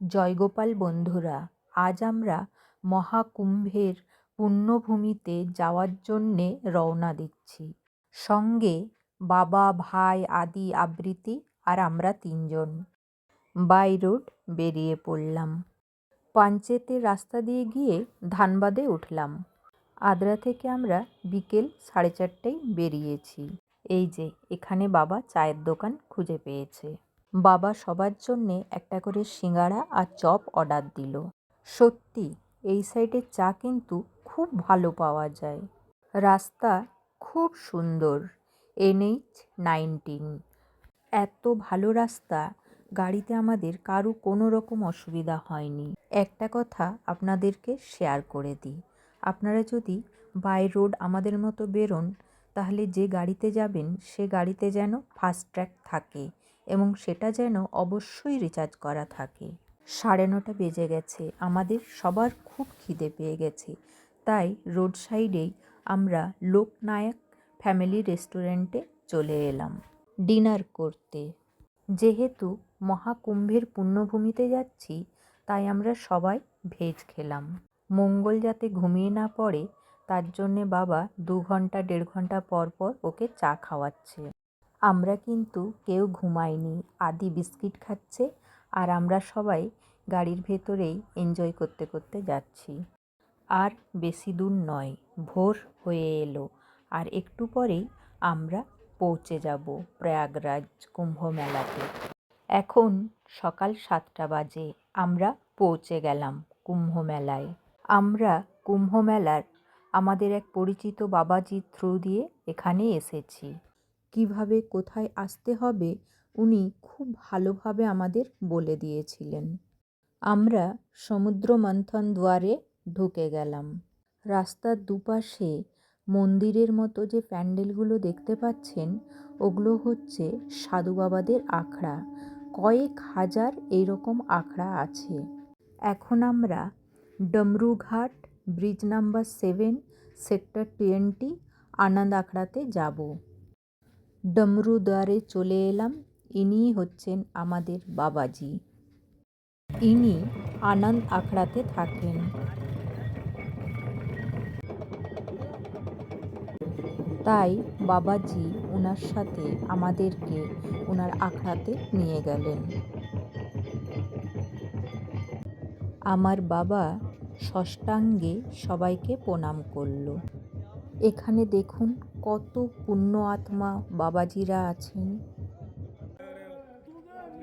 জয়গোপাল বন্ধুরা, আজ আমরা মহাকুম্ভের পুণ্যভূমিতে যাওয়ার জন্যে রওনা দিচ্ছি। সঙ্গে বাবা, ভাই আদি আবৃত্তি আর আমরা তিনজন। বাই রোড বেরিয়ে পড়লাম। পাঞ্চেতের রাস্তা দিয়ে গিয়ে ধানবাদে উঠলাম। আদ্রা থেকে আমরা বিকেল সাড়ে চারটেয় বেরিয়েছি। এই যে, এখানে বাবা চায়ের দোকান খুঁজে পেয়েছে। বাবা সবার জন্যে একটা করে সিঙ্গাড়া আর চপ অর্ডার দিল। সত্যি, এই সাইডের চা কিন্তু খুব ভালো পাওয়া যায়। রাস্তা খুব সুন্দর, এনএইচ নাইনটিন। এত ভালো রাস্তা, গাড়িতে আমাদের কারও কোনো রকম অসুবিধা হয়নি। একটা কথা আপনাদেরকে শেয়ার করে দিই, আপনারা যদি বাই রোড আমাদের মতো বেরোন, তাহলে যে গাড়িতে যাবেন, সে গাড়িতে যেন ফাস্ট ট্র্যাক থাকে। এবং সেটা যেন অবশ্যই রিচার্জ করা থাকে। সাড়ে নটা বেজে গেছে, আমাদের সবার খুব খিদে পেয়ে গেছে। তাই রোড সাইডেই আমরা লোকনায়ক ফ্যামিলি রেস্টুরেন্টে চলে এলাম। ডিনার করতে। যেহেতু মহাকুম্ভের পুণ্যভূমিতে যাচ্ছি, তাই আমরা সবাই ভেজ খেলাম। মঙ্গল যাতে ঘুমিয়ে না পড়ে, তার জন্যে বাবা দু ঘণ্টা, দেড় ঘণ্টা পর পর ওকে চা খাওয়াচ্ছে। আমরা কিন্তু কেউ ঘুমাইনি, আদি বিস্কিট খাচ্ছে আর আমরা সবাই গাড়ির ভেতরেই এনজয় করতে করতে যাচ্ছি। আর বেশি দূর নয়, ভোর হয়ে এলো আর একটু পরেই আমরা পৌঁছে যাব প্রয়াগরাজ কুম্ভ মেলাতে এখন সকাল সাতটা বাজে, আমরা পৌঁছে গেলাম কুম্ভ মেলায় আমরা কুম্ভ মেলার আমাদের এক পরিচিত বাবাজির থ্রু দিয়ে এখানে এসেছি। কীভাবে কোথায় আসতে হবে উনি খুব ভালোভাবে আমাদের বলে দিয়েছিলেন। আমরা সমুদ্র মন্থন দুয়ারে ঢুকে গেলাম। রাস্তার দুপাশে মন্দিরের মতো যে প্যান্ডেলগুলো দেখতে পাচ্ছেন, ওগুলো হচ্ছে সাধু বাবাদের আখড়া। কয়েক হাজার এইরকম আখড়া আছে। এখন আমরা Damrughat, bridge number seven, sector twenty, Anand আখড়াতে যাব। ডমরু দ্বারে চলে এলাম। ইনিই হচ্ছেন আমাদের বাবাজি। ইনি আনন্দ আখড়াতে থাকেন। তাই বাবাজি ওনার সাথে আমাদেরকে ওনার আখড়াতে নিয়ে গেলেন। আমার বাবা ষষ্ঠাঙ্গে সবাইকে প্রণাম করল। এখানে দেখুন কত পুণ্য আত্মা বাবাজিরা আছেন।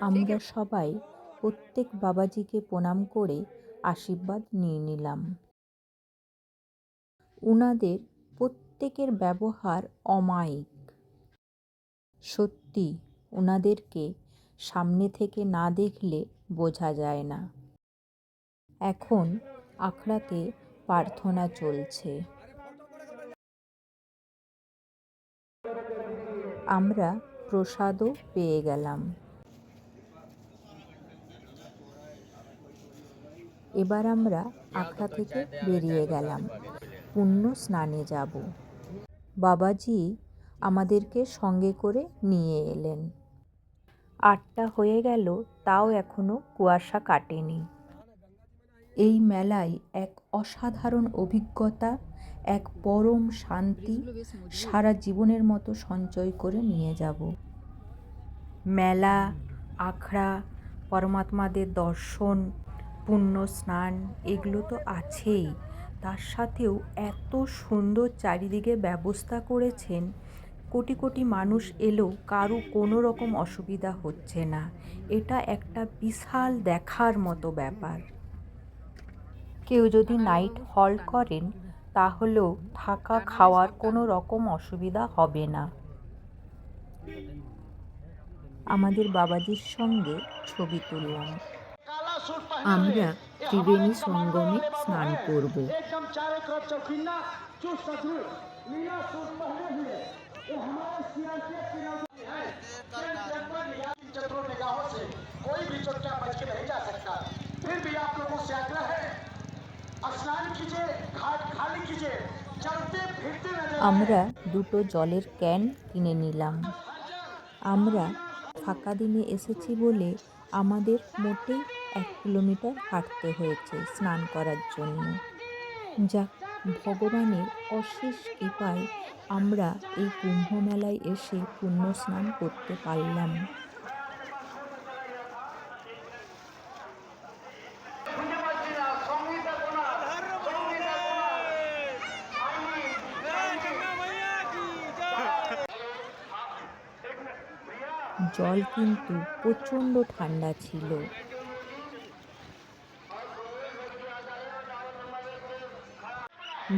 আমরা সবাই প্রত্যেক বাবাজিকে প্রণাম করে আশীর্বাদ নিয়ে নিলাম। উনাদের প্রত্যেকের ব্যবহার অমায়িক। সত্যি ওনাদেরকে সামনে থেকে না দেখলে বোঝা যায় না। এখন আখড়াতে প্রার্থনা চলছে। আমরা প্রসাদও পেয়ে গেলাম। এবার আমরা আখড়া থেকে বেরিয়ে গেলাম। পুণ্য স্নানে যাব। বাবাজি আমাদেরকে সঙ্গে করে নিয়ে এলেন। আটটা হয়ে গেল, তাও এখনও কুয়াশা কাটেনি। এই মেলায় এক অসাধারণ অভিজ্ঞতা এক পরম শান্তি সারা জীবনের মতো সঞ্চয় করে নিয়ে যাব। মেলা, আখড়া, পরমাত্মাদের দর্শন, পুণ্য স্নান, এগুলো তো আছেই। তার সাথেও এত সুন্দর চারিদিকে ব্যবস্থা করেছেন, কোটি কোটি মানুষ এলেও কারও কোনো রকম অসুবিধা হচ্ছে না। এটা একটা বিশাল দেখার মতো ব্যাপার। কেউ যদি নাইট হল করেন তাহলেও থাকা খাওয়ার কোনো রকম অসুবিধা হবে না আমাদের বাবাজির সঙ্গে ছবি তুললাম আমরা ত্রিবেণী সঙ্গমে স্নান করব कोई भी चुटका बच के नहीं जा सकता फिर भी आप लोगों से आग्रह है स्नान कीजिए আমরা দুটো জলের ক্যান কিনে নিলাম। আমরা ফাঁকা দিনে এসেছি বলে আমাদের মোটেই এক কিলোমিটার হাঁটতে হয়েছে স্নান করার জন্য। যাক ভগবানের অশেষ কৃপায় আমরা এই কুম্ভ মেলায় এসে পুণ্য স্নান করতে পারলাম। জল কিন্তু প্রচণ্ড ঠান্ডা ছিল।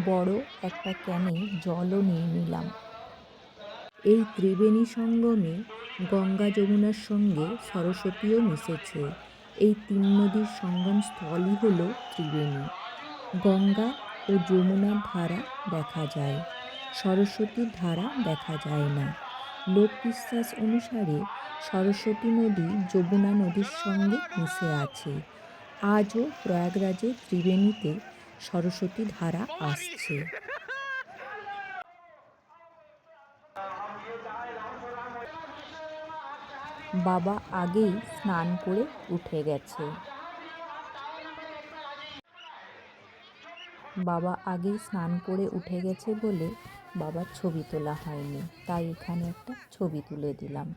বড় একটা ক্যানে জলও নিয়ে নিলাম। এই ত্রিবেণী সঙ্গমে গঙ্গা যমুনার সঙ্গে সরস্বতীও মিশেছে। এই তিন নদীর সঙ্গম স্থলই হল ত্রিবেণী। গঙ্গা ও যমুনার ধারা দেখা যায়। সরস্বতীর ধারা দেখা যায় না। লোকবিশ্বাস অনুসারে সরস্বতী নদী যমুনা নদীর সঙ্গে মিশে আছে। আজও প্রয়াগরাজের ত্রিবেণীতে সরস্বতী ধারা আসছে। বাবা আগেই স্নান করে উঠে গেছে। বাবা আগেই স্নান করে উঠে গেছে বলে বাবার ছবি তোলা হয়নি, তাই এখানে একটা ছবি তুলে দিলাম।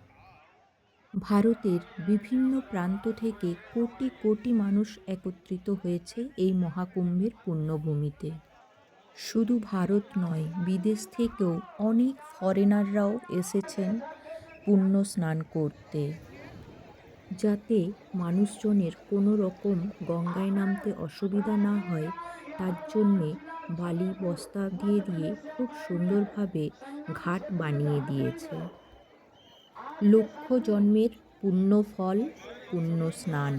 ভারতের বিভিন্ন প্রান্ত থেকে কোটি কোটি মানুষ একত্রিত হয়েছে এই মহাকুম্ভের পুণ্যভূমিতে শুধু ভারত নয়, বিদেশ থেকেও অনেক ফরেনাররাও এসেছেন পুণ্য স্নান করতে। যাতে মানুষজনের কোনো রকম গঙ্গায় নামতে অসুবিধা না হয় তার জন্যে বালি বস্তা দিয়ে দিয়ে খুব সুন্দরভাবে ঘাট বানিয়ে দিয়েছে। লক্ষ জন্মের পুণ্য ফল, পুণ্য স্নান।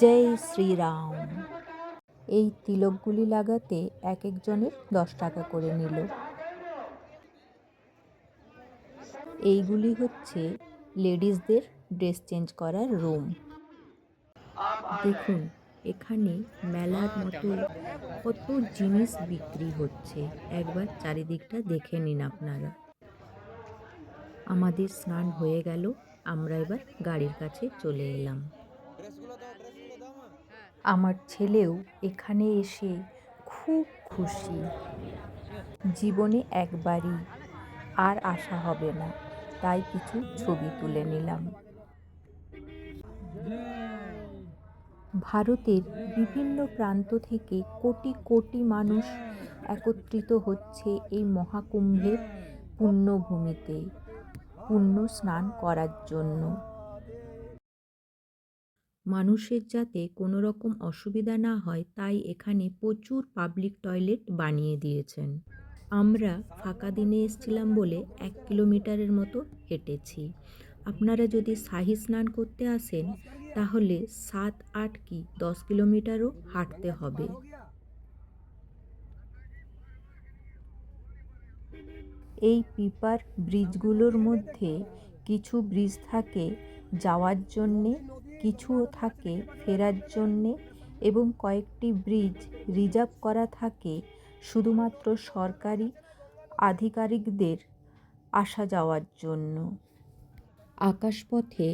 জয় শ্রীরাম। এই তিলকগুলি লাগাতে এক একজনের দশ টাকা করে নিল। এইগুলি হচ্ছে লেডিসদের ড্রেস চেঞ্জ করার রুম। দেখুন এখানে মেলার মতো কত জিনিস বিক্রি হচ্ছে। একবার চারিদিকটা দেখে নিন আপনারা। আমাদের স্নান হয়ে গেল, আমরা এবার গাড়ির কাছে চলে এলাম। আমার ছেলেও এখানে এসে খুব খুশি। জীবনে একবারই আর আশা হবে না, তাই কিছু ছবি তুলে নিলাম। ভারতের বিভিন্ন প্রান্ত থেকে কোটি কোটি মানুষ একত্রিত হচ্ছে এই মহাকুম্ভের পুণ্যভূমিতে, পুণ্য স্নান করার জন্য। মানুষের যাতে কোনো রকম অসুবিধা না হয়, তাই এখানে প্রচুর পাবলিক টয়লেট বানিয়ে দিয়েছেন। আমরা ফাঁকা দিনে এসছিলাম বলে এক কিলোমিটারের মতো হেঁটেছি। আপনারা যদি শাহী স্নান করতে আসেন তাহলে সাত আট কি দশ কিলোমিটারও হাঁটতে হবে? এই পিপার ব্রিজগুলোর মধ্যে কিছু ব্রিজ থাকে যাওয়ার জন্যে, কিছু থাকে ফেরার জন্যে এবং কয়েকটি ব্রিজ রিজার্ভ করা থাকে শুধুমাত্র সরকারি আধিকারিকদের আসা যাওয়ার জন্য। আকাশপথে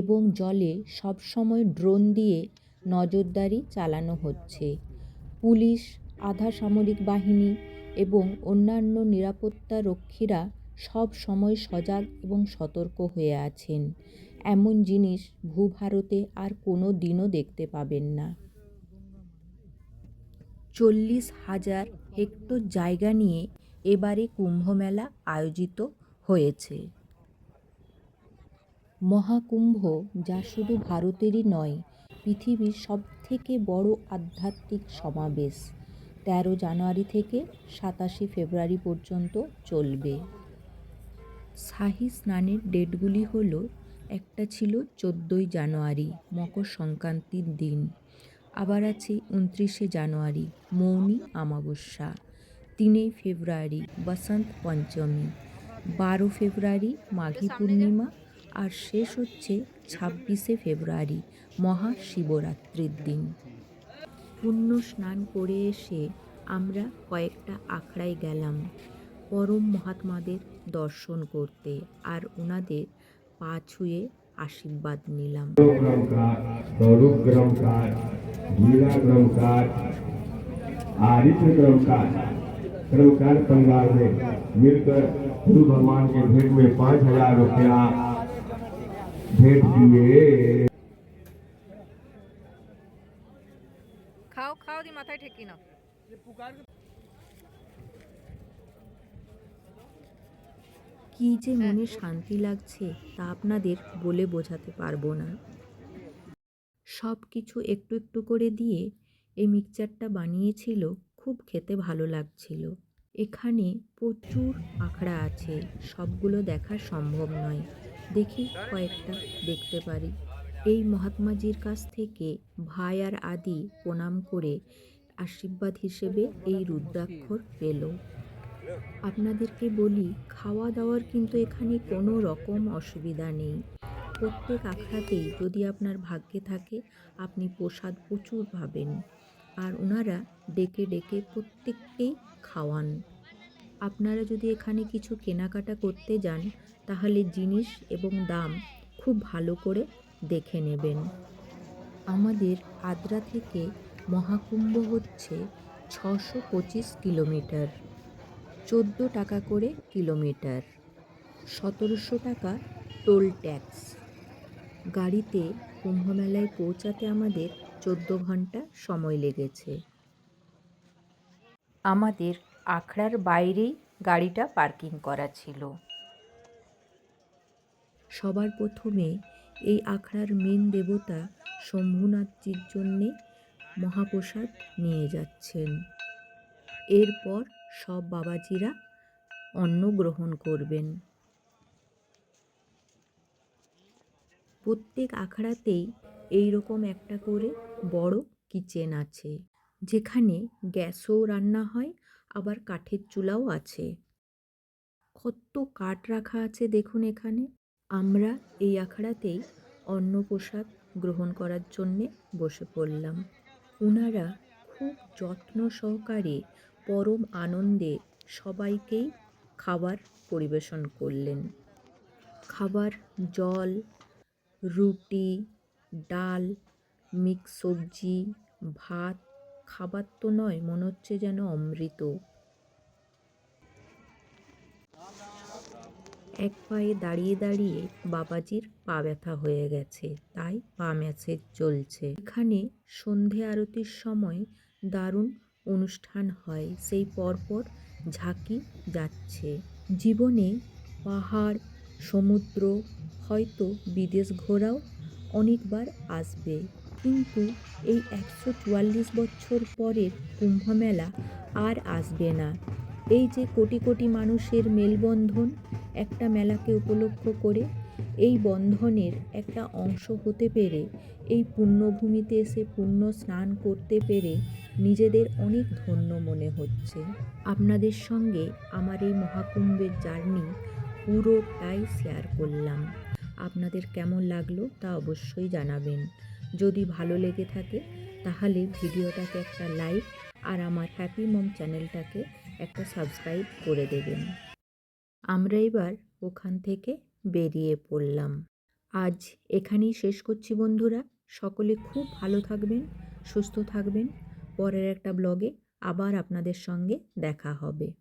এবং জলে সবসময় ড্রোন দিয়ে নজরদারি চালানো হচ্ছে। পুলিশ, আধা সামরিক বাহিনী এবং অন্যান্য নিরাপত্তা রক্ষীরা সব সময় সজাগ এবং সতর্ক হয়ে আছেন। এমন জিনিস ভূভারতে আর কোনো দিনও দেখতে পাবেন না। চল্লিশ হাজার হেক্টর জায়গা নিয়ে এবারে কুম্ভমেলা আয়োজিত হয়েছে। মহাকুম্ভ যা শুধু ভারতেরই নয় পৃথিবীর সবথেকে বড় আধ্যাত্মিক সমাবেশ। তেরো জানুয়ারি থেকে সাতাশে ফেব্রুয়ারি পর্যন্ত চলবে। শাহী স্নানের ডেটগুলি হলো একটা ছিল চোদ্দোই জানুয়ারি মকর সংক্রান্তির দিন। আবার আছে উনত্রিশে জানুয়ারি মৌনী অমাবস্যা। তিনই ফেব্রুয়ারি বসন্ত পঞ্চমী। বারো ফেব্রুয়ারি মাঘী পূর্ণিমা। আর শেষ হচ্ছে ছাব্বিশে ফেব্রুয়ারি মহাশিবরাত্রির দিন পুণ্য স্নান করে এসে আমরা কয়েকটা আখড়ায় গেলাম পরম মহাত্মাদের দর্শন করতে আর ওনাদের পা ছুঁয়ে আশীর্বাদ নিলাম ग्राम का सौरभ ग्राम का मीरा ग्राम का आदित्य ग्राम का कर्मकार परिवार ने मिलकर गुरु भगवान के भेंट में पाँच हजार रुपया भेंट दिए খাও খাও দি মাথায় ঠেকি না কি যে মনে শান্তি লাগছে তা আপনাদের বলে বোঝাতে পারবো না সব কিছু একটু একটু করে দিয়ে এই মিক্সচারটা বানিয়েছিল খুব খেতে ভালো লাগছিল এখানে প্রচুর আখড়া আছে সবগুলো দেখা সম্ভব নয় দেখি কয়েকটা দেখতে পারি। এই মহাত্মাজির কাছ থেকে ভাই আর আদি প্রণাম করে আশীর্বাদ হিসেবে এই রুদ্রাক্ষর পেল। আপনাদেরকে বলি খাওয়া দাওয়ার কিন্তু এখানে কোনো রকম অসুবিধা নেই। প্রত্যেক আখড়াতেই যদি আপনার ভাগ্যে থাকে, আপনি প্রসাদ প্রচুর পাবেন। আর ওনারা ডেকে ডেকে প্রত্যেককেই খাওয়ান। আপনারা যদি এখানে কিছু কেনাকাটা করতে যান, তাহলে জিনিস এবং দাম খুব ভালো করে দেখে নেবেন। আমাদের আদ্রা থেকে মহাকুম্ভ হচ্ছে ছশো পঁচিশ কিলোমিটার, চোদ্দ টাকা করে কিলোমিটার, সতেরোশো টাকা টোল ট্যাক্স। গাড়িতে কুম্ভমেলায় পৌঁছাতে আমাদের চোদ্দ ঘণ্টা সময় লেগেছে। আমাদের আখড়ার বাইরেই গাড়িটা পার্কিং করা ছিল। সবার প্রথমে এই আখড়ার মেন দেবতা শম্ভুনাথজির জন্যে মহাপ্রসাদ নিয়ে যাচ্ছেন। এরপর সব বাবাজিরা অন্ন গ্রহণ করবেন। প্রত্যেক আখড়াতেই এই রকম একটা করে বড় কিচেন আছে, যেখানে গ্যাসও রান্না হয় আবার কাঠের চুলাও আছে। কত কাঠ রাখা আছে দেখুন এখানে। আমরা এই আখড়াতেই অন্ন অন্নপ্রসাদ গ্রহণ করার জন্যে বসে পড়লাম। ওনারা খুব যত্ন সহকারে পরম আনন্দে সবাইকেই খাবার পরিবেশন করলেন। খাবার, জল, রুটি, ডাল, মিক্স সবজি, ভাত খাবার তো নয়, মনে হচ্ছে যেন অমৃত। এক পায়ে দাঁড়িয়ে দাঁড়িয়ে বাবাজির পা ব্যথা হয়ে গেছে, তাই পা ম্যাসেজ চলছে। এখানে সন্ধে আরতির সময় দারুণ অনুষ্ঠান হয়, সেই পরপর ঝাঁকি যাচ্ছে। জীবনে পাহাড়, সমুদ্র, হয়তো বিদেশ ঘোরাও অনেকবার আসবে। কিন্তু এই একশো চুয়াল্লিশ বছর পরের কুম্ভমেলা আর আসবে না। এই যে কোটি কোটি মানুষের মেলবন্ধন একটা মেলাকে উপলক্ষ করে, এই বন্ধনের একটা অংশ হতে পেরে, এই পুণ্যভূমিতে এসে পুণ্য স্নান করতে পেরে নিজেদের অনেক ধন্য মনে হচ্ছে। আপনাদের সঙ্গে আমার এই মহাকুম্ভের জার্নি পুরোটাই শেয়ার করলাম। আপনাদের কেমন লাগল তা অবশ্যই জানাবেন। যদি ভালো লেগে থাকে, তাহলে ভিডিওটাকে একটা লাইক আর আমার হ্যাপি মম চ্যানেলটাকে একটা সাবস্ক্রাইব করে দেবেন। আমরা এবার ওখান থেকে বেরিয়ে পড়লাম। আজ এখানেই শেষ করছি বন্ধুরা। সকলে খুব ভালো থাকবেন, সুস্থ থাকবেন। পরের একটা ব্লগে আবার আপনাদের সঙ্গে দেখা হবে।